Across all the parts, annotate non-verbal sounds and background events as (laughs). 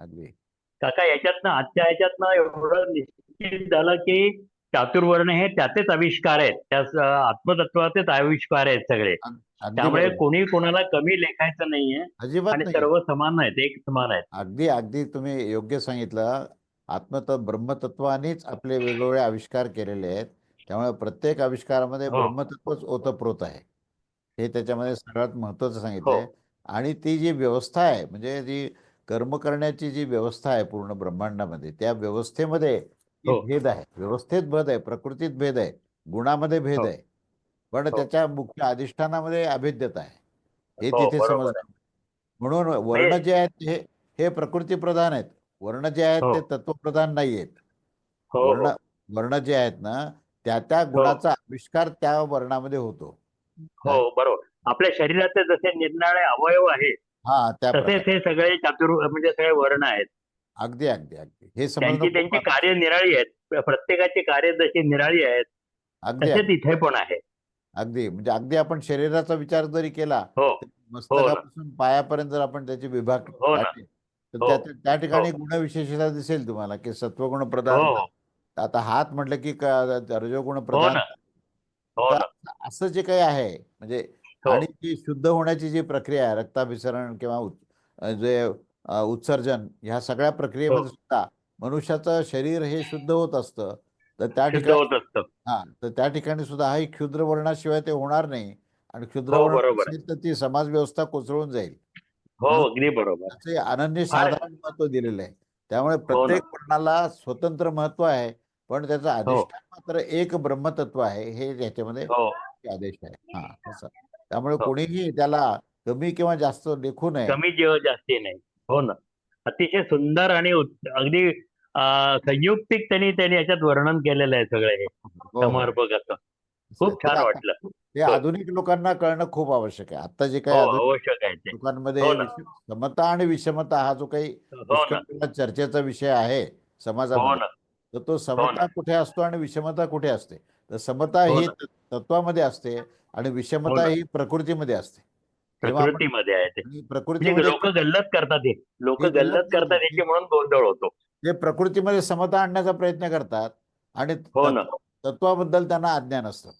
अगदी. काका याच्यातनं आजच्या याच्यातनं एवढं निश्चित झालं की चातुर्वर्ण हे त्याचेच आविष्कार आहेत. त्या आत्मतत्वाचेच आविष्कार आहेत सगळे. त्यामुळे. कोणी कोणाला कमी लेखायचं नाहीये अजिबात सर्व समान आहेत एक समान आहेत. अगदी अगदी तुम्ही योग्य सांगितलं. आत्मत ब्रह्मतत्वानेच आपले वेगवेगळे आविष्कार केलेले आहेत. त्यामुळे प्रत्येक आविष्कारामध्ये हो. ब्रह्मतत्वच ओतप्रोत आहे. हे त्याच्यामध्ये सगळ्यात महत्वाचं सांगितलंय. हो. आणि ती जी व्यवस्था आहे म्हणजे जी कर्म करण्याची जी व्यवस्था आहे पूर्ण ब्रह्मांडामध्ये त्या व्यवस्थेमध्ये हो. भेद आहे. व्यवस्थेत भेद आहे प्रकृतीत भेद आहे गुणामध्ये भेद हो. आहे. पण हो. त्याच्या मुख्य अधिष्ठानामध्ये अभेद्यता आहे. हे तिथे समजलं. म्हणून वर्ण जे आहेत हे हे प्रकृती प्रधान आहेत. वर्ण जे आहेत. ते तत्वप्रधान नाही आहेत. हो वर्ण वर्ण जे आहेत ना त्या त्या गुणाचा आविष्कार त्या वर्णामध्ये होतो. हो बरोबर. आपल्या शरीराचे जसे निरनिराळे अवयव आहेत हा त्या तसेच. हे सगळे चातुर् म्हणजे सगळे वर्ण आहेत अगदी अगदी अगदी हे समजणं त्यांची खूप त्यांची. कार्य निराळी आहेत प्रत्येकाची कार्य जशी निराळी आहेत अगदी तसेच इथे पण आहे अगदी म्हणजे अगदी आपण शरीराचा विचार जरी केला हो मस्तकापासून पायापर्यंत जर आपण त्याचे विभाग हो ना. काढले, तर हो. त्या त्या ठिकाणी गुणविशेषता दिसेल तुम्हाला की सत्वगुण हो प्रधान हो आता हात म्हटलं की क- रजोगुण हो प्रधान ना हो ना असं जे काही आहे म्हणजे हो. आणि जी शुद्ध होण्याची जी प्रक्रिया आहे रक्ताभिसरण किंवा जे उत्सर्जन ह्या सगळ्या प्रक्रियेमध्ये हो. सुद्धा मनुष्याचं शरीर हे शुद्ध होत असतं. तर त्या ठिकाणी होत असतं. हा तर त्या ठिकाणी सुद्धा हा क्षुद्र वर्णाशिवाय ते होणार नाही. आणि क्षुद्र हो, वर्ण तर ती समाज व्यवस्था कोसळून जाईल. हो अगदी बरोबर. त्याचे अनन्य साधारण महत्त्व दिलेलं आहे. त्यामुळे हो. प्रत्येक वर्णाला स्वतंत्र महत्त्व आहे पण त्याचं अधिष्ठान मात्र एक ब्रह्मतत्व आहे हे याच्यामध्ये हो. आदेश आहे. हा असं. त्यामुळे हो. कोणीही त्याला कमी किंवा जास्त लेखू नये. कमी जीव जास्ती नाही हो ना. अतिशय सुंदर आणि उत- अगदी अं, संयुक्तिक त्यांनी त्यांनी याच्यात वर्णन केलेलं आहे सगळं हे. हो, हो. समर्पकाचं खूप ते छान वाटलं. ते आधुनिक लोकांना कळणं खूप आवश्यक आहे. आता जे हो काही आधुनिक आवश्यक आहे ते. लोकांमध्ये हो ना. समता आणि विषमता हा जो काही हो ना. चर्चेचा विषय आहे हो समाजामध्ये ना. तर तो समता ना. कुठे असतो आणि विषमता कुठे असते? तर समता हो ही. त- तत्वामध्ये असते आणि हो विषमता. ही प्रकृतीमध्ये असते. प्रकृतीमध्ये आहे ते. म्हणजे प्रकृतीमध्ये लोक गल्लत करतात हे. लोक हे गल्लत करतात. याची म्हणून गोंधळ होतो. जे प्रकृतीमध्ये समता आणण्याचा प्रयत्न करतात आणि हो तत्वाबद्दल त्यांना अज्ञान असतं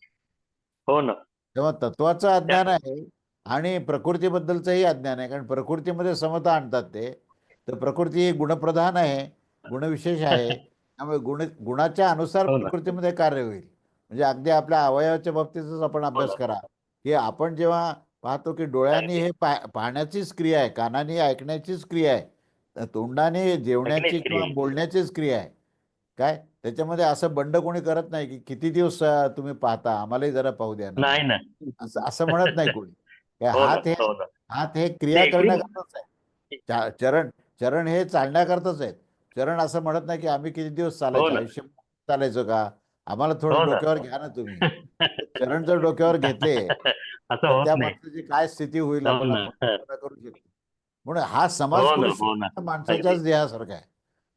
हो ना. तेव्हा तत्वाचं अज्ञान आहे आणि प्रकृतीबद्दलचंही अज्ञान आहे कारण प्रकृतीमध्ये समता आणतात ते. तर प्रकृती ही गुणप्रधान आहे गुणविशेष आहे. त्यामुळे गुण गुणाच्या अनुसार हो ना. प्रकृतीमध्ये कार्य होईल. म्हणजे अगदी आपल्या अवयवाच्या बाबतीतच आपण अभ्यास ना. करा. की आपण जेव्हा पाहतो की डोळ्यांनी हे पा- पाहण्याचीच क्रिया आहे कानाने ऐकण्याचीच क्रिया आहे तोंडाने जेवण्याची ऐकण्याची किंवा. बोलण्याचीच क्रिया आहे. काय? त्याच्यामध्ये असं बंड कोणी करत नाही की किती दिवस अं, तुम्ही पाहता आम्हालाही जरा पाहू द्या ना. नाही ना. असं असं म्हणत नाही कोणी. काय हो ना हात हे हो ना. हात हे क्रिया करण्याकरताच आहे. चा- चरण चरण हे चालण्याकरताच आहेत. चरण असं म्हणत नाही की आम्ही किती दिवस चालायचं? हो ना. आयुष्य चालायचं का? आम्हाला थोडं हो. डोक्यावर घ्या ना तुम्ही. चरण जर डोक्यावर घेतले (laughs) त्या माणसाची काय स्थिती होईल हो आपण करू शकतो. म्हणून हा समाज पुरुष माणसाच्याच देहासारखा आहे.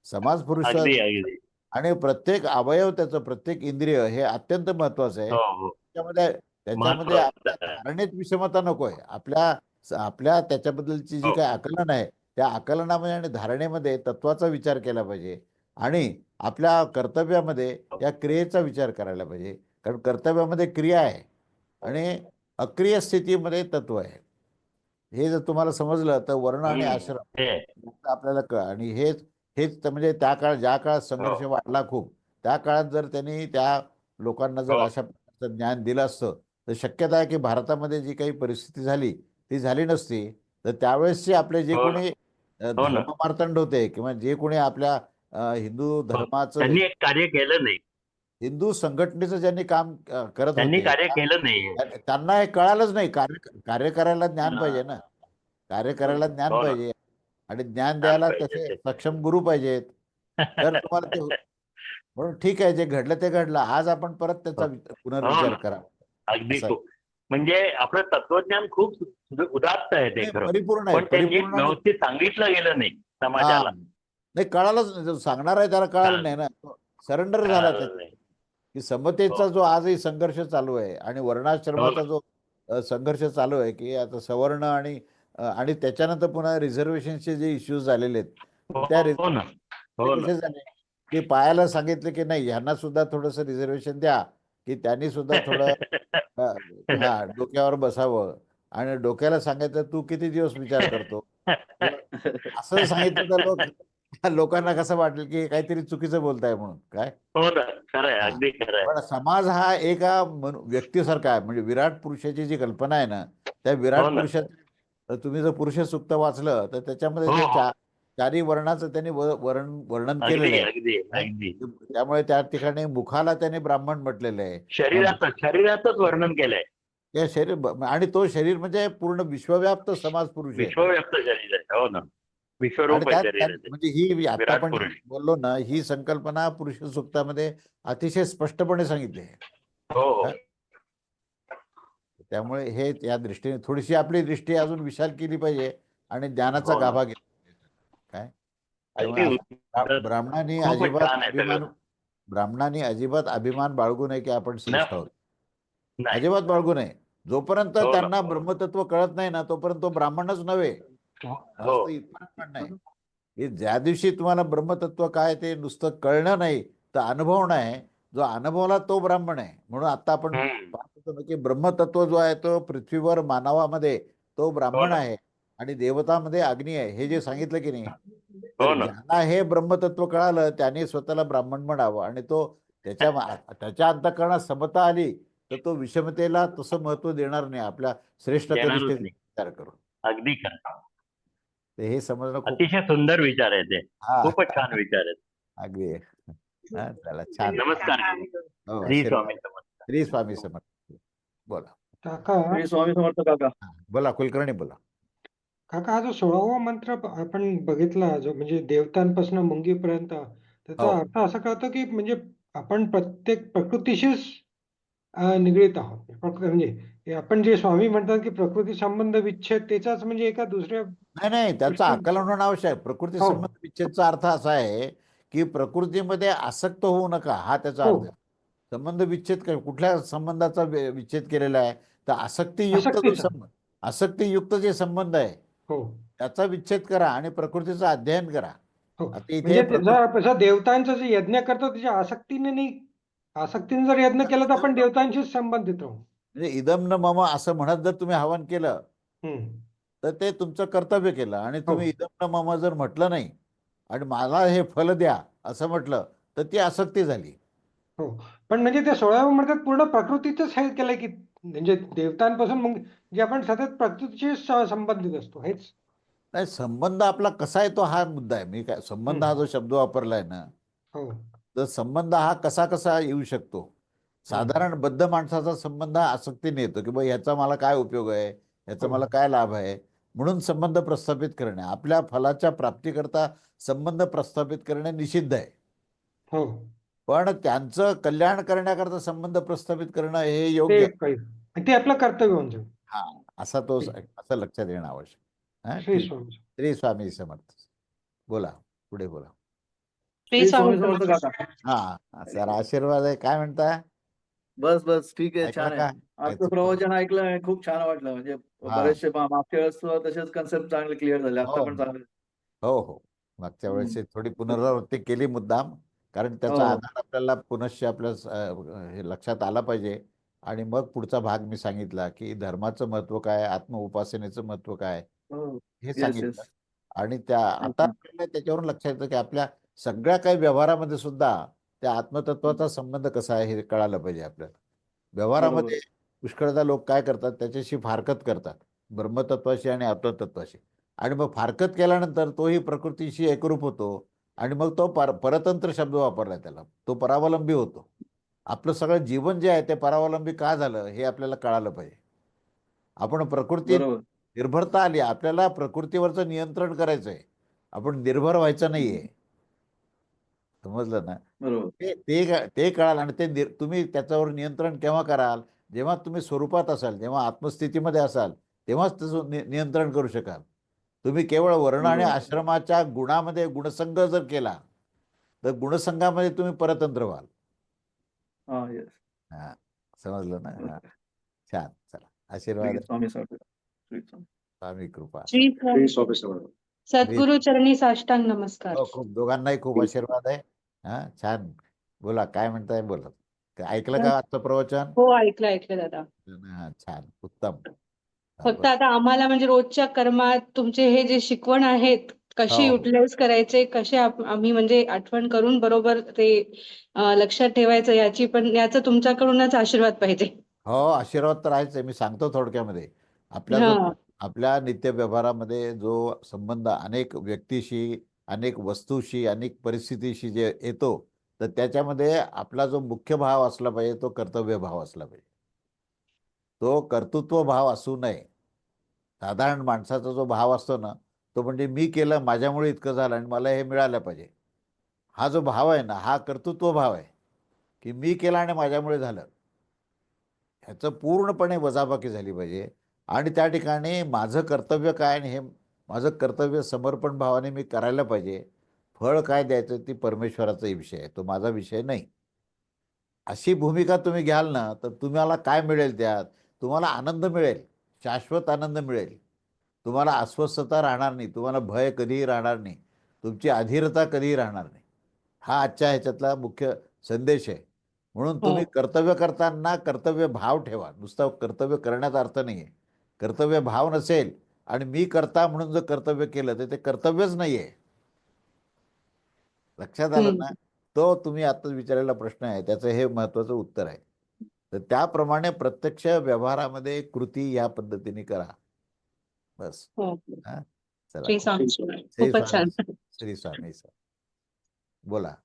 समाज पुरुष आणि प्रत्येक अवयव त्याचं प्रत्येक इंद्रिय हे अत्यंत महत्वाचं आहे. त्याच्यामध्ये त्याच्यामध्ये आपल्या. धारणेत विषमता नको आहे. आपल्या आपल्या त्याच्याबद्दलची जी. काही आकलन आहे त्या आकलनामध्ये आणि धारणेमध्ये तत्वाचा विचार केला पाहिजे आणि आपल्या कर्तव्यामध्ये. या क्रियेचा विचार करायला पाहिजे कारण कर्तव्यामध्ये क्रिया आहे आणि अक्रिय स्थितीमध्ये तत्व आहे हे जर तुम्हाला समजलं तर वर्ण आणि. आश्रम आपल्याला कळ आणि हेच हेच म्हणजे त्या काळ ज्या काळात संघर्ष हो. वाढला खूप त्या काळात जर त्यांनी त्या लोकांना जर हो. अशा प्रकारचं ज्ञान दिलं असतं तर शक्यता आहे की भारतामध्ये जी काही परिस्थिती झाली ती झाली नसती तर त्यावेळेसचे आपले जे हो. कोणी. धर्ममार्तंड होते किंवा जे कोणी आपल्या हिंदू धर्माचं त्यांनी कार्य केलं नाही. हिंदू संघटनेचं ज्यांनी काम करत त्यांनी कार्य केलं नाही. त्या- त्यांना हे कळालंच नाही. कार्य कार्य करायला ज्ञान हा. पाहिजे ना. कार्य करायला ज्ञान हो ना. पाहिजे. आणि ज्ञान द्यायला तसे. सक्षम गुरु पाहिजेत. तर तुम्हाला ते म्हणून ठीक आहे जे घडलं ते घडलं. आज आपण परत त्याचा हो. पुनर्विचार. करा. अगदी म्हणजे आपलं तत्वज्ञान खूप उदात्त आहे ते खरं. परिपूर्ण आहे पण ते नीट परिपूर्ण आणि- व्यवस्थित सांगितलं गेलं नाही हा. समाजाला नाही कळालंच नाही जो सांगणार आहे त्याला कळालं हा. नाही ना. सरेंडर झाला कळालं त्याच्यात. नाही. की समतेचा जो आजही संघर्ष चालू आहे आणि वर्णाश्रमाचा जो अ, संघर्ष चालू आहे की आता सवर्ण आणि अ, आणि त्याच्यानंतर पुन्हा रिझर्वेशनचे जे इश्यूज झालेले आहेत हो त्या हो ना. हो ते ना. कसे झाले? की पायाला सांगितलं की नाही यांना सुद्धा थोडस रिझर्वेशन द्या. की त्यांनी सुद्धा थोडं (laughs) हा डोक्यावर बसावं. आणि डोक्याला सांगायचं तू किती दिवस विचार करतो? (laughs) असं सांगितलं तर लोक लोकांना कसं वाटेल की काहीतरी चुकीचं बोलताय म्हणून काय? हो. अगदी पण समाज हा एका व्यक्तीसारखा आहे. म्हणजे विराट पुरुषाची जी कल्पना आहे ना त्या विराट हो ना. पुरुषात तुम्ही जर पुरुष सुक्त वाचलं तर त्याच्यामध्ये हो, चारी वर्णाचं त्यांनी व- वर्ण वर्णन केलेलं आहे त्यामुळे त्या ठिकाणी मुखाला त्याने ब्राह्मण म्हटलेलं आहे शरीरातच शरीरातच वर्णन केलंय त्या शरीर आणि तो शरीर म्हणजे पूर्ण विश्वव्याप्त समाज पुरुष आहे विश्वव्याप्त शरीर आहे हो ना. म्हणजे ही आता आपण. बोललो ना ही संकल्पना पुरुष सुक्तामध्ये अतिशय स्पष्टपणे सांगितली आहे हो हो त्यामुळे हे या दृष्टीने थोडीशी आपली दृष्टी अजून विशाल केली पाहिजे आणि ज्ञानाचा हो. गाभा घेतला. काय ब्राह्मणांनी खूपच अजिबात. अभिमान ब्राह्मणांनी अजिबात अभिमान बाळगू नये की आपण श्रेष्ठ आहोत नाही. अजिबात बाळगू नये जोपर्यंत हो. त्यांना ब्रह्मतत्व कळत नाही ना तोपर्यंत तो ब्राह्मणच नव्हे हो पण नाही की ज्या दिवशी तुम्हाला ब्रह्मतत्व काय ते नुसतं कळणं नाही तर अनुभव नाही जो अनुभवला तो ब्राह्मण आहे म्हणून आता आपण. पाहत की ब्रह्मतत्व जो आहे तो पृथ्वीवर मानवामध्ये तो ब्राह्मण हो. आहे आणि देवतामध्ये अग्नी आहे हे जे सांगितलं की नाही. हो तर ना. ज्याला हे ब्रह्मतत्व कळालं त्याने स्वतःला ब्राह्मण म्हणावं. आणि तो त्याच्या त्याच्या अंतकरणात समता आली तर तो विषमतेला तसं महत्त्व देणार नाही. आपल्या श्रेष्ठ. विचार करून. अगदी तर हे समजणं खूप अतिशय सुंदर विचार आहे ते. हा, खूपच छान विचार आहेत. अगदी. हा, चला छान. नमस्कार. हो, श्री. स्वामी समर्थ. श्री स्वामी समर्थ. बोला. काका. श्री स्वामी समर्थ काका. बोला कुलकर्णी बोला. काका हा जो सोळावा मंत्र प- आपण बघितला जो म्हणजे देवतांपासून मुंगीपर्यंत त्याचा हो. अर्थ असा कळतो की म्हणजे आपण प्रत्येक प्रकृतीशीच अं, निगडीत आहोत प्रकृ- म्हणजे हे आपण जे स्वामी म्हणतात की प्रकृती संबंध विच्छेद त्याचाच म्हणजे एका दुसऱ्या नाही नाही त्याचं आकलन होणं आवश्यक आहे प्रकृती हो. संबंध विच्छेदचा अर्थ असा आहे की प्रकृतीमध्ये आसक्त होऊ नका हा त्याचा हो. अर्थ आहे. संबंध विच्छेद कुठल्या संबंधाचा वि- विच्छेद केलेला आहे तर आसक्तीयुक्त जो. संबंध आसक्तीयुक्त जे संबंध आहे हो. त्याचा विच्छेद करा आणि प्रकृतीचं अध्ययन करा. हो. आता इथे म्हणजे प्रकृ- देवतांचा जे यज्ञ करतो त्याच्या आसक्तीने नाही आसक्तीने जर यज्ञ केला तर आपण देवतांशीच संबंधित राहू म्हणजे इदम न मम असं म्हणत जर तुम्ही हवन केलं हम्म. तर ते तुमचं कर्तव्य केलं आणि तुम्ही हो. इदम न मम जर म्हटलं नाही आणि मला हे फल द्या असं म्हटलं तर ती आसक्ती झाली. हो. पण म्हणजे ते सोळाव्या मंत्रात पूर्ण प्रकृतीचंच हे केलंय की म्हणजे देवतांपासून मग जे आपण सतत प्रकृतीशी संबंधित असतो हेच. नाही संबंध आपला कसा आहे तो हा मुद्दा आहे. मी काय संबंध हा. जो शब्द वापरलाय ना हो. तर संबंध हा कसा कसा येऊ शकतो? साधारण बद्ध माणसाचा संबंध हा आसक्तीने येतो की बा ह्याचा मला काय उपयोग आहे? ह्याचा हो. मला काय लाभ आहे? म्हणून संबंध प्रस्थापित करणे. आपल्या फलाच्या प्राप्तीकरता संबंध प्रस्थापित करणे निषिद्ध आहे. हो. पण त्यांचं कल्याण करण्याकरता संबंध प्रस्थापित करणं हे योग्य. ते आपलं कर्तव्य जाईल. हा असा तो. असं लक्षात येणं आवश्यक. श्री. स्वामी श्री स्वामी समर्थ. बोला पुढे बोला. श्री स्वामी समर्थ काका हा सर आशीर्वाद आहे. काय म्हणता बस बस. ठीक आहे छान आहे. आजचं ऐकलं. प्रवचन ऐकलं खूप छान वाटलं. म्हणजे. बरेचसे मागच्या वेळेस तसेच कन्सेप्ट चांगले क्लिअर झाले. आता हो. पण चांगले. हो हो. मागच्या. वेळेस थोडी पुनरावृत्ती केली मुद्दाम. कारण त्याचा हो. आधार आपल्याला पुनश्च आपल्या हे लक्षात आला पाहिजे. आणि मग पुढचा भाग मी सांगितला की धर्माचं महत्त्व काय आत्मउपासनेचं महत्त्व काय हो. हे सांगितलं. आणि त्या आता आपल्याला त्याच्यावरून लक्षात येतं की आपल्या सगळ्या काही व्यवहारामध्ये सुद्धा त्या आत्मतत्वाचा संबंध कसा आहे हे कळालं पाहिजे आपल्याला. व्यवहारामध्ये पुष्कळदा लोक काय करतात त्याच्याशी फारकत करतात. ब्रह्मतत्वाशी आणि आत्मतत्वाशी. आणि मग फारकत केल्यानंतर तोही प्रकृतीशी एकरूप होतो. आणि मग तो पर परतंत्र शब्द वापरला त्याला. तो परावलंबी होतो. आपलं सगळं जीवन जे आहे ते परावलंबी का झालं हे आपल्याला कळालं पाहिजे. आपण प्रकृती निर्भरता आली आपल्याला प्रकृतीवरचं नियंत्रण करायचं आहे. आपण निर्भर व्हायचं नाहीये. समजलं ना? ते ते कळाल आणि ते तुम्ही त्याच्यावर नियंत्रण केव्हा कराल? जेव्हा तुम्ही स्वरूपात असाल जेव्हा आत्मस्थितीमध्ये असाल तेव्हाच त्याचं नियंत्रण करू शकाल. तुम्ही केवळ वर्ण आणि. आश्रमाच्या गुणामध्ये गुणसंग जर केला तर गुणसंघामध्ये तुम्ही परतंत्र व्हाल. हा येस हा समजलं ना? छान. चला आशीर्वाद. आहे स्वामी कृपा. सद्गुरु चरणी साष्टांग नमस्कार. हो खूप दोघांनाही खूप आशीर्वाद आहे. हा छान. बोला काय म्हणताय? बोला. ऐकलं का आजचं प्रवचन? हो ऐकलं ऐकलं दादा. छान. उत्तम. फक्त. आता आम्हाला म्हणजे रोजच्या कर्मात तुमचे हे जे शिकवण आहेत कशी हो. युटिलाइज करायचे कसे आम्ही म्हणजे आठवण करून बरोबर ते लक्षात ठेवायचं याची पण याचा तुमच्याकडूनच आशीर्वाद पाहिजे. हो आशीर्वाद तर आहेच आहे. मी सांगतो थोडक्यामध्ये. आपल्या आपल्या नित्यव्यवहारामध्ये जो संबंध अनेक व्यक्तीशी अनेक वस्तूशी अनेक परिस्थितीशी जे येतो तर त्याच्यामध्ये आपला जो मुख्य भाव असला पाहिजे तो कर्तव्य भाव असला पाहिजे. तो कर्तृत्व भाव असू नये. साधारण माणसाचा जो भाव असतो ना तो म्हणजे मी केलं माझ्यामुळे इतकं झालं आणि मला हे मिळालं पाहिजे. हा जो भाव आहे ना हा कर्तृत्व भाव आहे की मी केलं आणि माझ्यामुळे झालं. ह्याचं पूर्णपणे वजाबाकी झाली पाहिजे आणि त्या ठिकाणी माझं कर्तव्य काय आणि हे माझं कर्तव्य समर्पण भावाने मी करायला पाहिजे. फळ काय द्यायचं ती परमेश्वराचा विषय आहे तो माझा विषय नाही. अशी भूमिका तुम्ही घ्याल ना तर तुम्हाला काय मिळेल त्यात? तुम्हाला आनंद मिळेल. शाश्वत आनंद मिळेल. तुम्हाला अस्वस्थता राहणार नाही. तुम्हाला भय कधीही राहणार नाही. तुमची अधीरता कधीही राहणार नाही. हा आजच्या ह्याच्यातला मुख्य संदेश आहे. म्हणून तुम्ही कर्तव्य करताना कर्तव्य भाव ठेवा. नुसता कर्तव्य करण्याचा अर्थ नाही आहे कर्तव्य भाव नसेल आणि मी करता म्हणून जर कर्तव्य केलं तर ते कर्तव्यच नाही आहे लक्षात आलं ना? तो तुम्ही आता विचारलेला प्रश्न आहे. त्याचं हे महत्वाचं उत्तर आहे. तर त्याप्रमाणे प्रत्यक्ष व्यवहारामध्ये कृती या पद्धतीने करा. बस. हो चला. श्री स्वामी. स्वामी. बोला.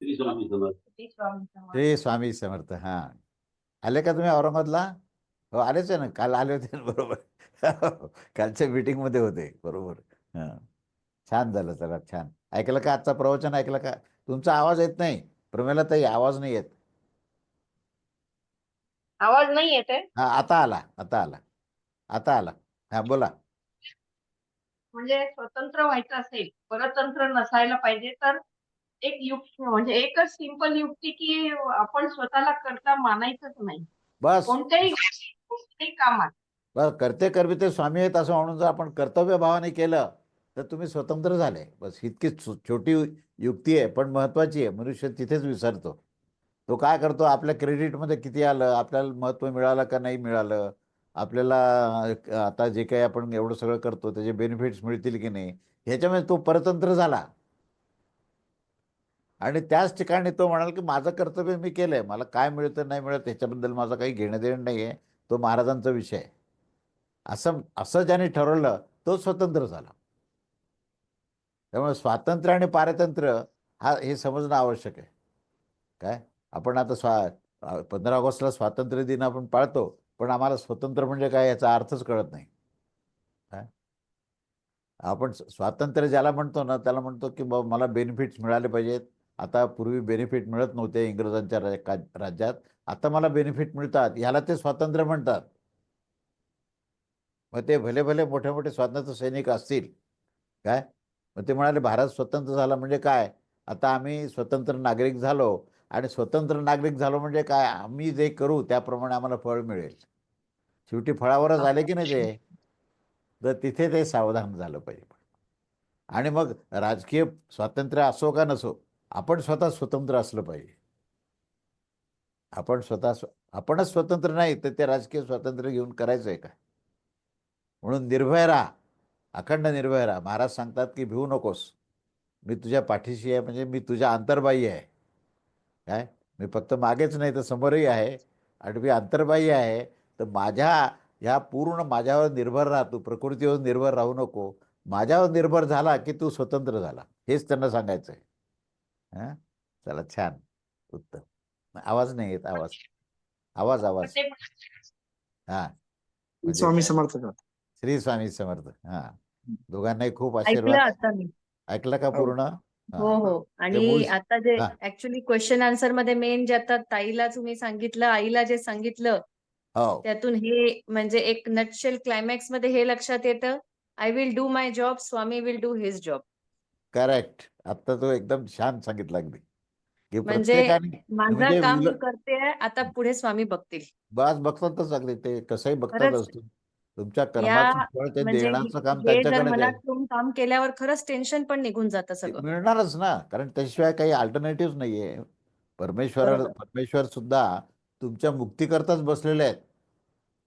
श्री स्वामी समर्थ. श्री स्वामी समर्थ. हा. आले का तुम्ही औरंगाबादला? हो आलेच आहे ना. काल आले होते बरोबर. (laughs) कालच्या meeting मध्ये होते बरोबर. हा. छान झालं चला छान. ऐकलं का आजचा प्रवचन? ऐकलं का? तुमचा आवाज येत नाही. प्रमेला ताई आवाज नाही येत. आवाज नाही येत आहे? हा आता आला आता आला. आता आला. हा बोला. म्हणजे स्वतंत्र व्हायचं असेल परतंत्र नसायला पाहिजे तर एक युक्ती म्हणजे एकच सिंपल युक्ती की आपण स्वतःला करता मानायचंच नाही. बस. कोणत्याही कोणत्याही कामात. बस करते करते स्वामी आहेत असं म्हणून जर आपण कर्तव्य भावाने केलं तर तुम्ही स्वतंत्र झाले. बस इतकी छोटी युक्ती आहे पण महत्वाची आहे. मनुष्य तिथेच विसरतो. तो काय करतो? आपल्या क्रेडिटमध्ये किती आलं? आपल्याला महत्त्व मिळालं का नाही मिळालं? आपल्याला आता जे काही आपण एवढं सगळं करतो त्याचे बेनिफिट्स मिळतील की नाही? ह्याच्यामध्ये तो परतंत्र झाला. आणि त्याच ठिकाणी तो म्हणाल की माझं कर्तव्य मी केलंय. मला काय मिळतं नाही मिळत ह्याच्याबद्दल माझं काही घेणं देणं नाही आहे. तो महाराजांचा विषय आहे. असं असं ज्याने ठरवलं तो स्वतंत्र झाला. त्यामुळे स्वातंत्र्य आणि पारतंत्र्य हा हे समजणं आवश्यक आहे. काय? आपण आता स्वा पंधरा ऑगस्टला स्वातंत्र्य दिन आपण पाळतो पण आम्हाला स्वतंत्र म्हणजे काय याचा अर्थच कळत नाही. काय? आपण स्वातंत्र्य ज्याला म्हणतो ना त्याला म्हणतो की बाबा मला बेनिफिट्स मिळाले पाहिजेत. आता पूर्वी बेनिफिट मिळत नव्हते इंग्रजांच्या राज्यात. आता मला बेनिफिट मिळतात ह्याला ते स्वातंत्र्य म्हणतात. मग ते भले भले मोठे मोठे स्वातंत्र्य सैनिक असतील. काय? मग ते म्हणाले भारत स्वतंत्र झाला म्हणजे काय? आता आम्ही स्वतंत्र नागरिक झालो आणि स्वतंत्र नागरिक झालो म्हणजे काय? आम्ही जे करू त्याप्रमाणे आम्हाला फळ मिळेल. शेवटी फळावरच आले की नाही ते? तर तिथे ते सावधान झालं पाहिजे. आणि मग राजकीय स्वातंत्र्य असो का नसो आपण स्वतः स्वतंत्र असलं पाहिजे. आपण स्वतः स्व- आपणच स्वतंत्र नाही तर ते राजकीय स्वातंत्र्य घेऊन करायचं आहे का? म्हणून निर्भय राहा. अखंड निर्भय राहा. महाराज सांगतात की भिवू नकोस. मी तुझ्या पाठीशी आहे म्हणजे मी तुझ्या अंतर्बाह्य आहे. काय? मी फक्त मागेच नाही तर समोरही आहे. आणि मी अंतर्बाह्य आहे तर माझ्या ह्या पूर्ण माझ्यावर निर्भर राहा. तू प्रकृतीवर निर्भर राहू नको. माझ्यावर निर्भर झाला की तू स्वतंत्र झाला. हेच त्यांना सांगायचं आहे. हां? चला छान. उत्तम. आवाज नाही येत आवाज. आवाज आवाज. हां. म्हणजे स्वामी समर्थ का श्री स्वामी समर्थ. हां. दोघांनाही खूप ऐकलं आशीर्वाद आता मी. ऐकलं का पूर्ण? हो हां. हो. मूळ- आणि आता जे हा. ऍक्च्युली क्वेश्चन आन्सरमध्ये मेन जे आता ताईला तुम्ही सांगितलं आईला जे सांगितलं हो. त्यातून हे म्हणजे एक नटशेल क्लायमॅक्समध्ये हे लक्षात येतं. I will do my job Swami will do his job correct आता तो एकदम छान सांगितलं अगदी. की म्हणजे प्रत्येकाने माझं म्हणजे काम मी करते आता पुढे स्वामी बघतील. बस बघतातच अगदी. ते कसंही बघतात खरंच. असतो तुमच्या कर्माचं फळ ते म्हणजे देण्याचं काम हे जर त्यांच्याकडे मनात ठेवून काम केल्यावर खरंच टेन्शन पण निघून जातं सगळं. मिळणारच ना कारण त्याशिवाय काही अल्टरनेटिव्ह नाहीये. परमेश्वर बरोबर. परमेश्वर सुद्धा तुमच्या मुक्तीकरताच बसलेले आहेत.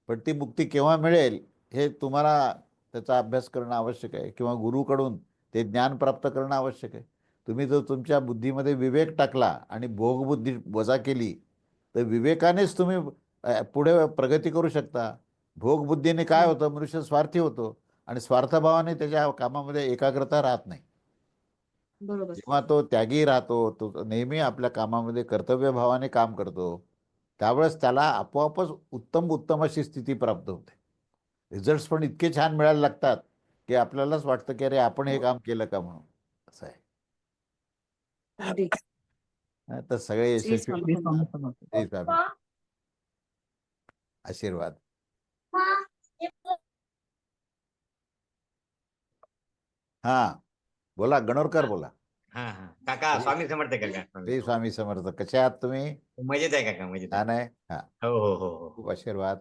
पण ती मुक्ती केव्हा मिळेल हे तुम्हाला त्याचा अभ्यास करणं आवश्यक आहे किंवा गुरुकडून ते ज्ञान प्राप्त करणं आवश्यक आहे. तुम्ही जर तुमच्या बुद्धीमध्ये विवेक टाकला आणि भोगबुद्धी वजा केली तर विवेकानेच तुम्ही अ, पुढे प्रगती करू शकता. भोगबुद्धीने काय होतं? मनुष्य स्वार्थी होतो आणि स्वार्थभावाने त्याच्या कामामध्ये एकाग्रता राहत नाही. बरोबर. जेव्हा तो त्यागी राहतो तो नेहमी आपल्या कामामध्ये कर्तव्यभावाने काम करतो त्यावेळेस त्याला आपोआपच उत्तम उत्तम अशी स्थिती प्राप्त होते. रिझल्ट्स पण इतके छान मिळायला लागतात की आपल्यालाच वाटतं की अरे आपण हे काम केलं का म्हणून? असं आहे. हा, तर सगळे यशस्वी आशीर्वाद. हा. बोला गणोरकर बोला. हा हा. काका स्वामी समर्थ काका स्वामी समर्थ. कसे आहात तुम्ही? मजेत आहे काका मजेत आहे. छान आहे? हा. हो हो हो हो. खूप आशीर्वाद.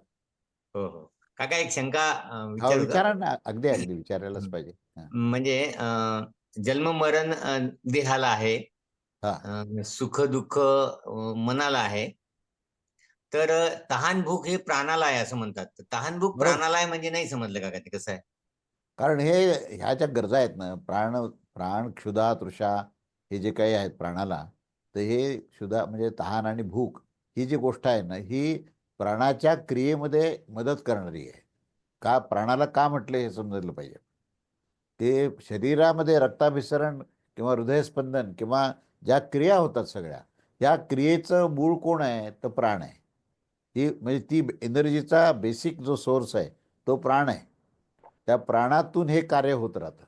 हो हो. काका एक शंका अं, हो विचारू का? विचारा ना. अगदी अगदी विचारायलाच पाहिजे. हा. म्हणजे अं, जन्म मरण अं, देहाला आहे. हा. अं, सुख दुःख अं, मनाला आहे. तर अं, तहान भूक हे प्राणाला आहे असं म्हणतात. तर तहान भूक बरोबर. प्राणाला आहे म्हणजे नाही समजलं काका ते कसं आहे? कारण हे ह्या ज्या गरजा आहेत ना प्राण प्राण क्षुधा तृषा हे जे काही आहेत प्राणाला तर हे क्षुधा म्हणजे तहान आणि भूक ही जी गोष्ट आहे ना ही प्राणाच्या क्रियेमध्ये मदत करणारी आहे. का प्राणाला का म्हटले हे समजलं पाहिजे? ते शरीरामध्ये रक्ताभिसरण किंवा हृदयस्पंदन किंवा ज्या क्रिया होतात सगळ्या या क्रियेचं मूळ कोण आहे? तर प्राण आहे. ही म्हणजे ती एनर्जीचा बेसिक जो सोर्स आहे तो प्राण आहे. त्या प्राणातून हे कार्य होत राहतं.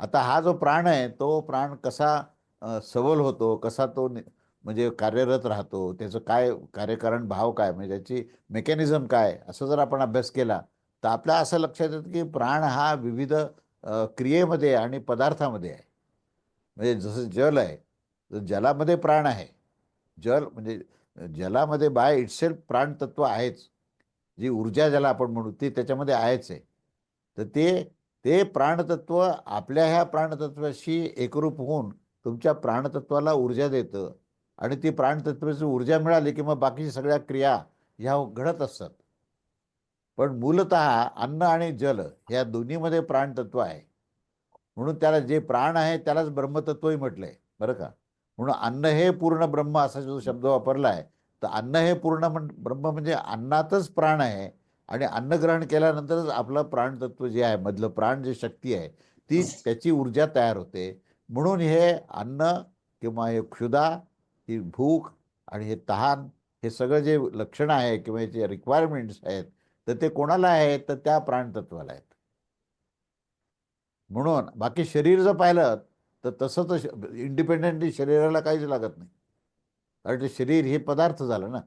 आता हा जो प्राण आहे तो प्राण कसा सबल होतो कसा तो म्हणजे कार्यरत राहतो त्याचं काय कार्यकारण भाव काय म्हणजे त्याची मेकॅनिझम काय असं जर आपण अभ्यास केला तर आपल्या असं लक्षात येतं की प्राण हा विविध क्रियेमध्ये आणि पदार्थामध्ये आहे. म्हणजे जसं जल आहे तर जलामध्ये प्राण आहे. जल म्हणजे जलामध्ये बाय इटसेल्फ प्राणतत्व आहेच. जी ऊर्जा ज्याला आपण म्हणू ती त्याच्यामध्ये आहेच आहे. तर ते ते प्राणतत्व आपल्या ह्या प्राणतत्वाशी एकरूप होऊन तुमच्या प्राणतत्वाला ऊर्जा देतं आणि ती प्राणतत्वाची ऊर्जा मिळाली की मग बाकीच्या सगळ्या क्रिया ह्या घडत असतात. पण मूलत अन्न आणि जल ह्या दोन्हीमध्ये प्राणतत्व आहे. म्हणून त्याला जे प्राण आहे त्यालाच ब्रह्मतत्वही म्हटलंय. बरं का? म्हणून अन्न हे पूर्ण ब्रह्म असा जो शब्द वापरला आहे तर अन्न हे पूर्ण म्हण ब्रह्म म्हणजे अन्नातच प्राण आहे. आणि अन्न ग्रहण केल्यानंतरच आपलं प्राणतत्व जे आहे मधलं प्राण जे शक्ती आहे ती त्याची ऊर्जा तयार होते. म्हणून हे अन्न किंवा हे क्षुधा ही भूक आणि हे तहान हे सगळं जे लक्षणं आहे किंवा याचे रिक्वायरमेंट्स आहेत तर ते कोणाला आहेत? तर त्या प्राणतत्वाला आहेत. म्हणून बाकी शरीर जर पाहिलं तर तसं तर इंडिपेंडेंटली शरीराला काहीच लागत नाही. कारण ते शरीर हे पदार्थ झालं ना.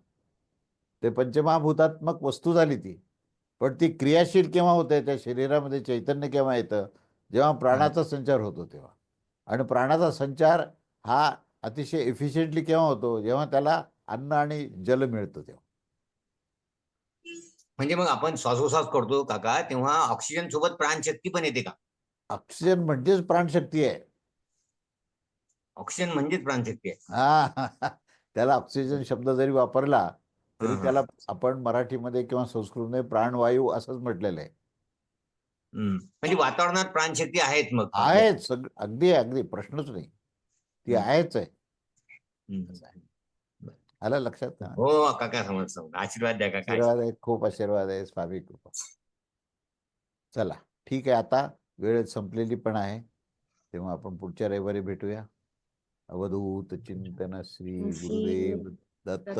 ते पंचमहाभूतात्मक वस्तू झाली ती. पण ती क्रियाशील केव्हा होते? त्या शरीरामध्ये चैतन्य केव्हा येतं? जेव्हा प्राणाचा संचार होतो तेव्हा. आणि प्राणाचा संचार हा अतिशय एफिशियंटली केव्हा होतो? जेव्हा त्याला अन्न आणि जल मिळतं तेव्हा. म्हणजे मग आपण श्वासोश्वास करतो काका तेव्हा ऑक्सिजन सोबत प्राणशक्ती पण येते का? ऑक्सिजन म्हणजेच प्राणशक्ती आहे. ऑक्सिजन म्हणजेच प्राणशक्ती आहे. हा त्याला ऑक्सिजन शब्द जरी वापरला तरी. त्याला आपण मराठीमध्ये किंवा संस्कृतमध्ये प्राणवायू असंच म्हटलेलं आहे. म्हणजे वातावरणात प्राणशक्ती आहेत मग. आहेच सग- अगदी अगदी. प्रश्नच नाही. ती. आहेच आहे. आलं लक्षात? का हो काका समज आशीर्वाद द्या काका आशीर्वाद आहे. खूप आशीर्वाद आहे. स्वामी कृपा चला. ठीक आहे आता. वेळ संपलेली पण आहे. तेव्हा आपण पुढच्या रविवारी भेटूया. अवधूत चिंतन श्री गुरुदेव दत्त.